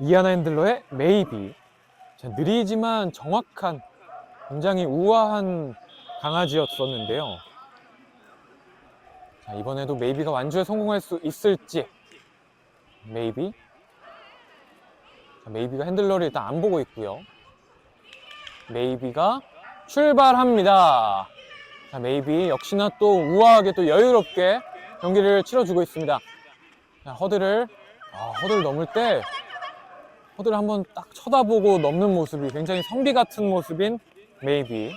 이하나 핸들러의 메이비. 자, 느리지만 정확한 굉장히 우아한 강아지였었는데요. 자, 이번에도 메이비가 완주에 성공할 수 있을지. 메이비. 자, 메이비가 핸들러를 일단 안 보고 있고요. 메이비가 출발합니다. 자, 메이비 역시나 또 우아하게 또 여유롭게 경기를 치러주고 있습니다. 자, 허들을 아, 허들 넘을 때 허들을 한번 딱 쳐다보고 넘는 모습이 굉장히 선비 같은 모습인 메이비.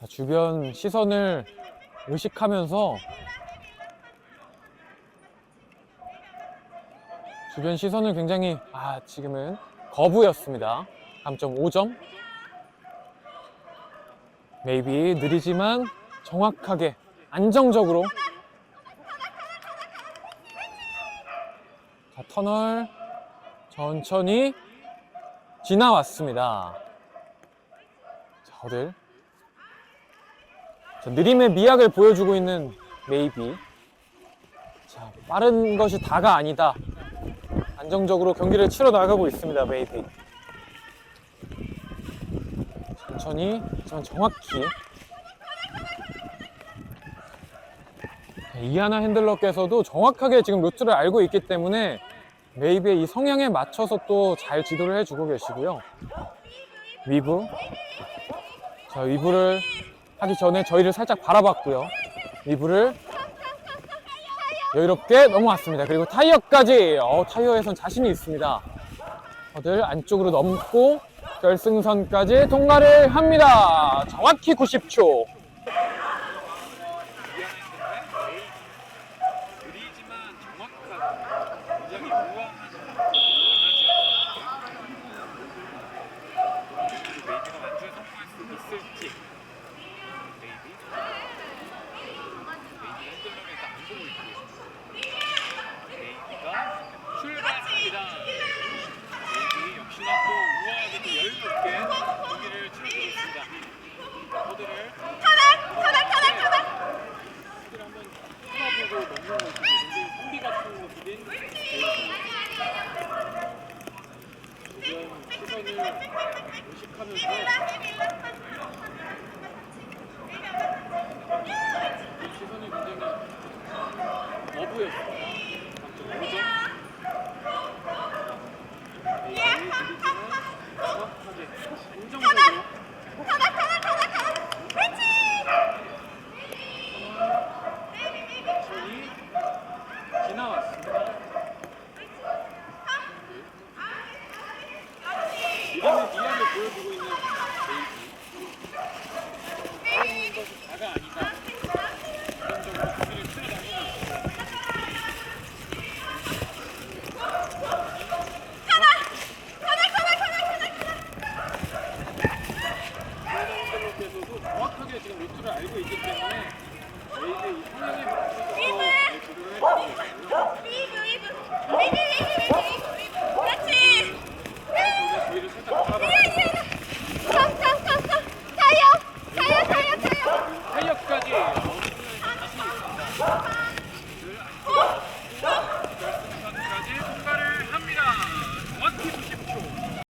자, 주변 시선을 의식하면서 주변 시선을 굉장히 아 지금은 거부였습니다. 감점 5점. 메이비 느리지만 정확하게 안정적으로 자, 터널 천천히 지나왔습니다. 자, 허들. 자, 느림의 미학을 보여주고 있는 메이비. 자, 빠른 것이 다가 아니다. 안정적으로 경기를 치러 나가고 있습니다, 메이비. 천천히, 하지만 정확히. 자, 이하나 핸들러께서도 정확하게 지금 루트를 알고 있기 때문에 메이비의 이 성향에 맞춰서 또 잘 지도를 해주고 계시고요. 위브. 자, 위브를 하기 전에 저희를 살짝 바라봤고요. 위브를 여유롭게 넘어왔습니다. 그리고 타이어까지. 어, 타이어에선 자신이 있습니다. 허들 안쪽으로 넘고 결승선까지 통과를 합니다. 정확히 90초. 느리지만 정확한 굉장히 우아한 강아지였습니다. 메이비가 완주에 성공할 수 있을지 메이비 메이비 핸들러를 일단 안 보고 있고요. 메이비가 출발합니다. 메이비 역시나 또 우아하게 또 여유롭게 경기를 치러주고 있습니다. 모두를 모두를 한번 쳐다보고다. 감점 5점. 메이비 느리지만 정확하게 안정적으로 천천히 선생님들께서도 정확하게 지금 루트를 알고 있기 때문에 베이지의 이 성향에 맞춰서